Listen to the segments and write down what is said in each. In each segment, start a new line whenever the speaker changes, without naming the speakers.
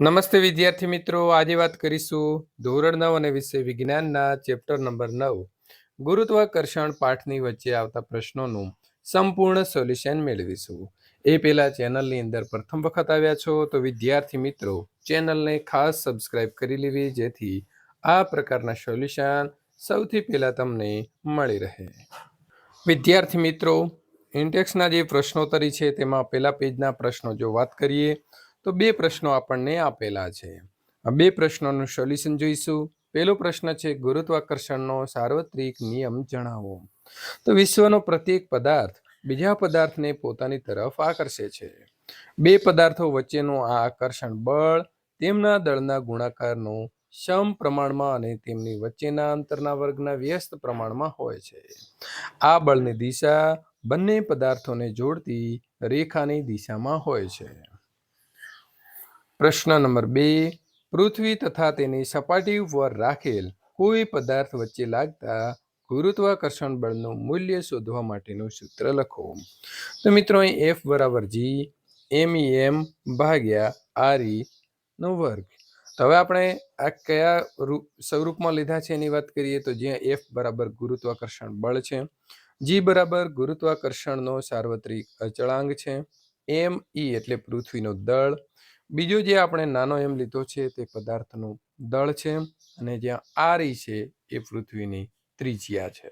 નમસ્તે વિદ્યાર્થી મિત્રો, આજે વાત કરીશું ધોરણ નવ અને વિષય વિજ્ઞાનના ચેપ્ટર નંબર નવ. ગુરુત્વાકર્ષણ પાઠની વચ્ચે આવતા પ્રશ્નોનું સંપૂર્ણ સોલ્યુશન મેળવીશું. એ પહેલા ચેનલની અંદર પ્રથમ વખત આવ્યા છો તો વિદ્યાર્થી મિત્રો, ચેનલને ખાસ સબસ્ક્રાઇબ કરી લેવી, જેથી આ પ્રકારના સોલ્યુશન સૌથી પહેલા તમને મળી રહે. વિદ્યાર્થી મિત્રો, ઇન્ટેક્સના જે પ્રશ્નોત્તરી છે તેમાં પહેલા પેજના પ્રશ્નો જો વાત કરીએ તો બે પ્રશ્નો આપણને આપેલા છે. આ બે પ્રશ્નોનું સોલ્યુશન જોઈશું. પહેલો પ્રશ્ન છે, ગુરુત્વાકર્ષણનો સાર્વત્રિક નિયમ જણાવો. તો વિશ્વનો પ્રત્યેક પદાર્થ બીજા પદાર્થને પોતાની તરફ આકર્ષે છે. બે પદાર્થો વચ્ચેનું આ આકર્ષણ બળ તેમના દળના ગુણાકારનું સમ પ્રમાણમાં અને તેમની વચ્ચેના અંતરના વર્ગના વ્યસ્ત પ્રમાણમાં હોય છે. આ બળની દિશા બંને પદાર્થોને જોડતી રેખાની દિશામાં હોય છે. પ્રશ્ન નંબર બે, પૃથ્વી તથા તેની સપાટી ઉપર રાખેલ કોઈ પદાર્થ વચ્ચે લાગતા ગુરુત્વાકર્ષણ બળનું મૂલ્ય શોધવા માટેનું સૂત્ર લખો. તો મિત્રો, અહીં એફ બરાબર જી એમ ઈ એમ ભાગ્યા આર ઈ નો વર્ગ. તો હવે આપણે આ કયા રૂપ સ્વરૂપમાં લીધા છે એની વાત કરીએ તો જ્યાં એફ બરાબર ગુરુત્વાકર્ષણ બળ છે જી બરાબર ગુરુત્વાકર્ષણનો સાર્વત્રિક અચળાંક છે એમ ઈ એટલે પૃથ્વીનો દળ બીજો જે આપણે નાનો એમ લીધો છે તે પદાર્થનું દળ છે અને જ્યાં આરી છે એ પૃથ્વીની ત્રિજ્યા છે.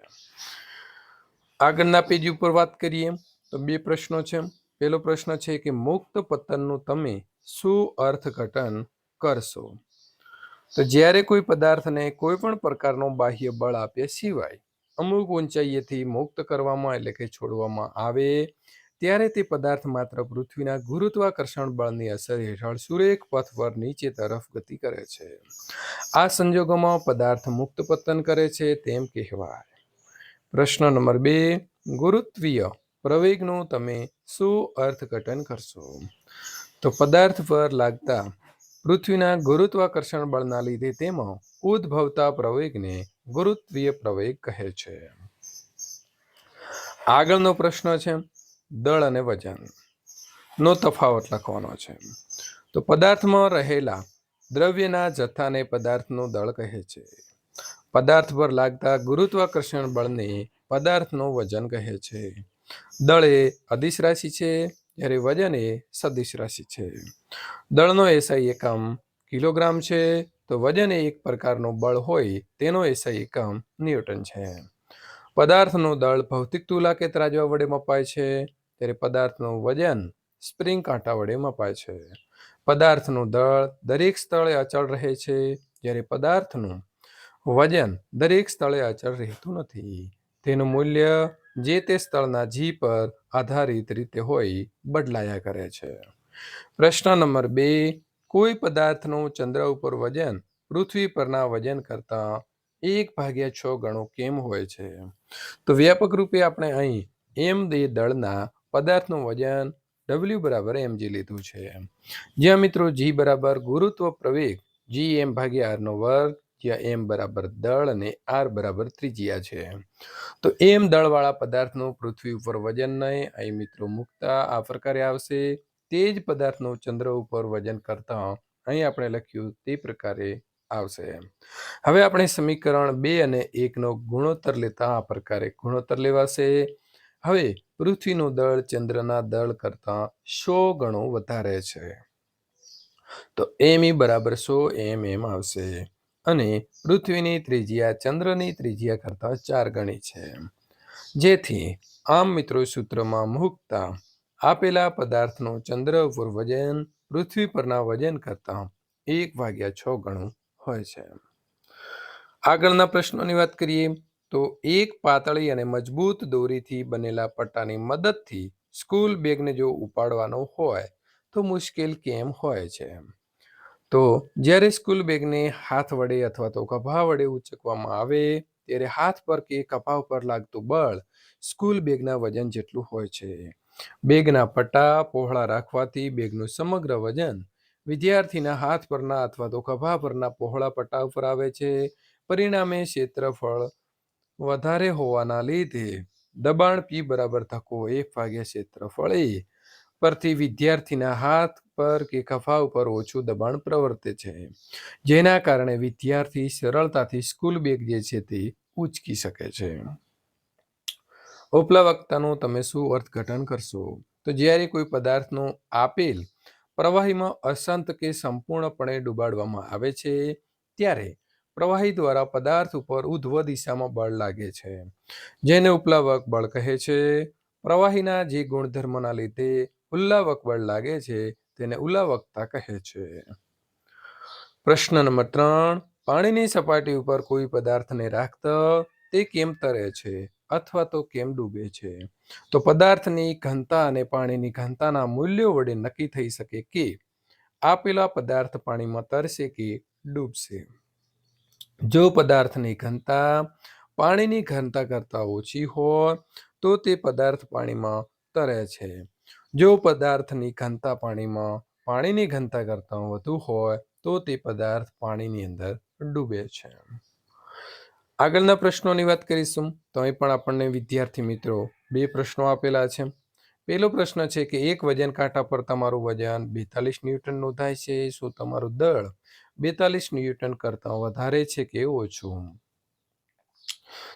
આગળના પેજ ઉપર વાત કરીએ તો બે પ્રશ્નો છે. પહેલો પ્રશ્ન છે કે મુક્ત પતનનું તમે શું અર્થઘટન કરશો? તો જ્યારે કોઈ પદાર્થને કોઈ પણ પ્રકારનો બાહ્ય બળ આપ્યા સિવાય અમુક ઊંચાઈએથી મુક્ત કરવામાં એટલે કે છોડવામાં આવે ત્યારે તે પદાર્થ માત્ર પૃથ્વીના ગુરુત્વાકર્ષણ બળની અસર હેઠળ સુરેખ પથ પર નીચે તરફ ગતિ કરે છે. આ સંજોગોમાં પદાર્થ મુક્ત પતન કરે છે તેમ કહેવાય. પ્રશ્ન નંબર બે, ગુરુત્વીય પ્રવેગનું તમે શું અર્થઘટન કરશો? તો પદાર્થ પર લાગતા પૃથ્વીના ગુરુત્વાકર્ષણ બળના લીધે તેમાં ઉદ્ભવતા પ્રવેગને ગુરુત્વીય પ્રવેગ કહે છે. આગળનો પ્રશ્ન છે દળ અને વજન નો તફાવત લખવાનો છે. તો પદાર્થમાં રહેલા દ્રવ્યના જથ્થાને પદાર્થનું દળ કહે છે. પદાર્થ પર લાગતા ગુરુત્વાકર્ષણ બળને પદાર્થનું વજન કહે છે. દળ એ અદિશ રાશિ છે, જ્યારે વજન એ સદિશ રાશિ છે. દળનો એસઆઈ એકમ કિલોગ્રામ છે, તો વજન એ એક પ્રકારનું બળ હોય તેનો એસઆઈ એકમ ન્યૂટન છે. પદાર્થનું દળ ભૌતિક તુલા કે ત્રાજવા વડે મપાય છે ત્યારે પદાર્થનું વજન સ્પ્રિંગ કાંટા વડે મપાય છે. પદાર્થનું દળ દરેક સ્થળે અચળ રહે છે, જ્યારે પદાર્થનું વજન દરેક સ્થળે અચળ રહેતું નથી. તેનું મૂલ્ય જે તે સ્થળના જી પર આધારિત રીતે હોય, બદલાયા કરે છે. પ્રશ્ન નંબર બે, કોઈ પદાર્થનું ચંદ્ર ઉપર વજન પૃથ્વી પરના વજન કરતાં એક ભાગ્યા છ ગણો કેમ હોય છે? તો વ્યાપક રૂપે આપણે અહીં એમ દે દળના પદાર્થનું વજન ડબલ્યુ બરાબર એમજી લીધું છે જ્યાં મિત્રો જી બરાબર ગુરુત્વ પ્રવેગ જી એમ ભાગ્યા આરનો વર્ગ, જ્યાં એમ બરાબર દળ અને આર બરાબર ત્રિજ્યા છે તો એમ દળવાળા પદાર્થનું પૃથ્વી ઉપર વજન નહીં, અહીં મિત્રો મુકતા આ પ્રકારે આવશે. તે જ પદાર્થનું ચંદ્ર ઉપર વજન કરતા અહીં આપણે લખ્યું તે પ્રકારે આવશે હવે આપણે સમીકરણ બે અને એકનો ગુણોત્તર લેતા આ પ્રકારે ગુણોત્તર લેવાશે. હવે પૃથ્વીનું દળ ચંદ્રના દળ કરતાં સો ગણું વધારે છે. તો એમ ઈ બરાબર સો એમ એમ આવશે. અને પૃથ્વીની ત્રિજ્યા ચંદ્રની ત્રિજ્યા કરતાં ચાર ગણી છે. જેથી આમ મિત્રો સૂત્રમાં મૂકતા આપેલા પદાર્થનું ચંદ્ર ઉપર વજન પૃથ્વી પરના વજન કરતાં એક ભાગ્યા છ ગણું હોય છે. આગળના પ્રશ્નોની વાત કરીએ. તો એક પાતળી અને મજબૂત દોરીથી બનેલા પટ્ટાની મદદથી સ્કૂલ બેગને જો ઉપાડવાનો હોય, તો મુશ્કેલ કેમ હોય છે? તો જ્યારે સ્કૂલ બેગને હાથ વડે અથવા તો કપા વડે ઉચકવામાં આવે, ત્યારે હાથ પર કે કપા ઉપર લાગતું બળ સ્કૂલ બેગના વજન જેટલું હોય છે. બેગના પટ્ટા પહોળા રાખવાથી બેગનું સમગ્ર વજન વિદ્યાર્થીના હાથ પરના અથવા તો ખભા પરના પહોળા પટ્ટા ઉપર આવે છે. પરિણામે ક્ષેત્રફળ વધારે હોવાના લીધે દબાણ પી બરાબર થકો એક ભાગ્યા ક્ષેત્રફળ એ પરથી વિદ્યાર્થીના હાથ પર કે ખભા ઉપર ઓછું દબાણ પ્રવર્તે છે. જેના કારણે વિદ્યાર્થી સરળતાથી સ્કૂલ બેગ જે છે તે ઉચકી શકે છે. ઉપલવકતાનું તમે શું અર્થઘટન કરશો? તો જ્યારે કોઈ પદાર્થનો આપેલ પ્રવાહીમાં અશાંત કે સંપૂર્ણપણે ડૂબાડવામાં આવે છે, ત્યારે પ્રવાહી દ્વારા પદાર્થ ઉપર ઉધ્વ દિશામાં બળ લાગે છે. જેને ઉપલાવક બળ કહે છે. પ્રવાહીના જે ગુણધર્મના લીધે ઉલ્લાવક બળ લાગે છે, તેને ઉલ્લાવકતા કહે છે. પ્રશ્ન નંબર ત્રણ, પાણીની સપાટી ઉપર કોઈ પદાર્થને રાખતા તે કેમ તરે છે અથવા તો કેમ ડૂબે છે? તો પદાર્થની ઘનતા અને પાણીની ઘનતાના મૂલ્યો વડે નક્કી થઈ શકે કે આપેલા પદાર્થ પાણીમાં તરશે કે ડૂબશે. જો પદાર્થની ઘનતા, પાણીની ઘનતા કરતાં ઓછી હોય તો તે પદાર્થ પાણીમાં તરે છે. જો પદાર્થની ઘનતા પાણીમાં પાણીની ઘનતા કરતાં વધુ હોય, તો તે પદાર્થ પાણીની અંદર ડૂબે છે. આગળના પ્રશ્નોની વાત કરીશું. તો અહીં પણ આપણને વિદ્યાર્થી મિત્રો બે પ્રશ્નો આપેલા છે. પહેલો પ્રશ્ન છે કે એક વજન કાંટા પર તમારું વજન બેતાલીસ ન્યૂટન નોંધાય છે, શું તમારું દળ બેતાલીસ ન્યૂટન કરતાં વધારે છે કે ઓછું?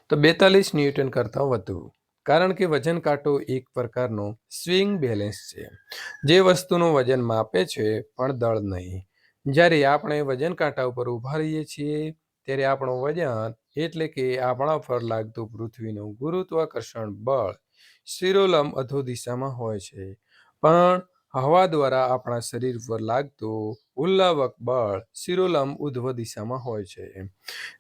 તો બેતાલીસ ન્યૂટન કરતાં વધુ. કારણ કે વજન કાંટો એક પ્રકારનો સ્વિંગ બેલેન્સ છે. જે વસ્તુનું વજન માપે છે, પણ દળ નહીં. જ્યારે આપણે વજન કાંટા ઉપર ઊભા રહીએ છીએ, ત્યારે આપણું વજન એટલે કે આપણા પર લાગતું પૃથ્વીનું ગુરુત્વાકર્ષણ બળ શિરોલંબ અધો દિશામાં હોય છે. પણ હવા દ્વારા આપણા શરીર પર લાગતું ઉલ્લાવક બળ શિરોલમ ઉધ્વ દિશામાં હોય છે.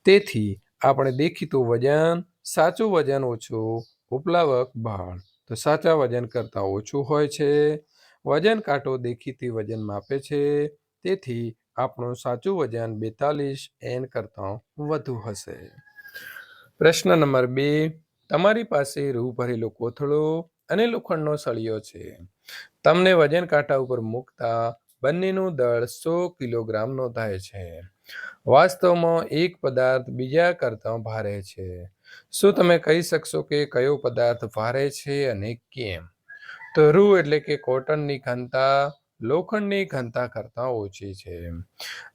તેથી આપણે દેખીતું વજન, સાચું વજન ઓછું ઉપલાવક બળ, તો સાચા વજન કરતાં ઓછું હોય છે. વજન કાંટો દેખીતી વજન માપે છે. તેથી આપણું સાચું વજન બેતાલીસ એન કરતાં વધુ હશે. પ્રશ્ન નંબર બે, તમારી પાસે રૂ ભરેલો કોથળો અને લોખંડનો સળિયો છે. તમને વજન કાંટા ઉપર મૂકતા બંનેનું દળ સો કિલોગ્રામનો થાય છે. વાસ્તવમાં એક પદાર્થ બીજા કરતાં ભારે છે. શું તમે કહી શકશો કે કયો પદાર્થ ભારે છે અને કેમ? તો રૂ એટલે કે કોટનની ઘનતા લોખંડની ઘનતા કરતાં ઓછી છે.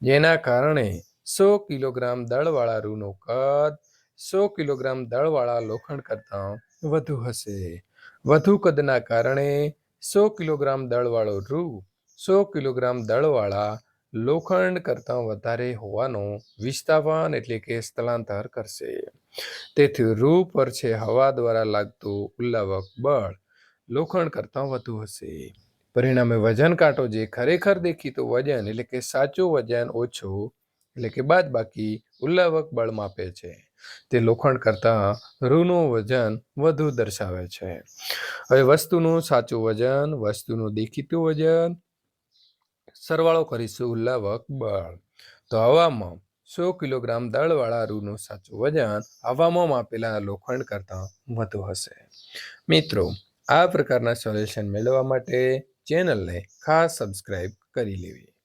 જેના કારણે સો કિલોગ્રામ દળવાળા રૂનું કદ સો કિલોગ્રામ દળવાળા લોખંડ કરતાં વધુ હશે. વધુ કદના કારણે સો કિલોગ્રામ દળવાળો રૂ, સો કિલોગ્રામ દળવાળા લોખંડ કરતાં વધારે હોવાનો વિસ્થાપન એટલે કે સ્થળાંતર કરશે. તેથી રૂ પર છે હવા દ્વારા લાગતું ઉલ્લાવક બળ લોખંડ કરતાં વધુ હશે. પરિણામે વજન કાંટો જે ખરેખર દેખીતું વજન એટલે કે સાચું વજન ઓછું એટલે કે બાદ બાકી ઉલ્લાવક બળ માપે છે. તે લોખંડ કરતાં રૂનું વજન વધુ દર્શાવે છે. હવે વસ્તુનું સાચું વજન, વસ્તુનું દેખીતું વજન. સરવાળો કરીશું લવક બળ. તો હવામાં સો કિલોગ્રામ દળવાળા રૂનું સાચું વજન હવામાં માપેલા લોખંડ કરતાં વધુ હશે. મિત્રો, આ પ્રકારના સોલ્યુશન મેળવવા માટે ચેનલને ખાસ સબસ્ક્રાઇબ કરી લેવી.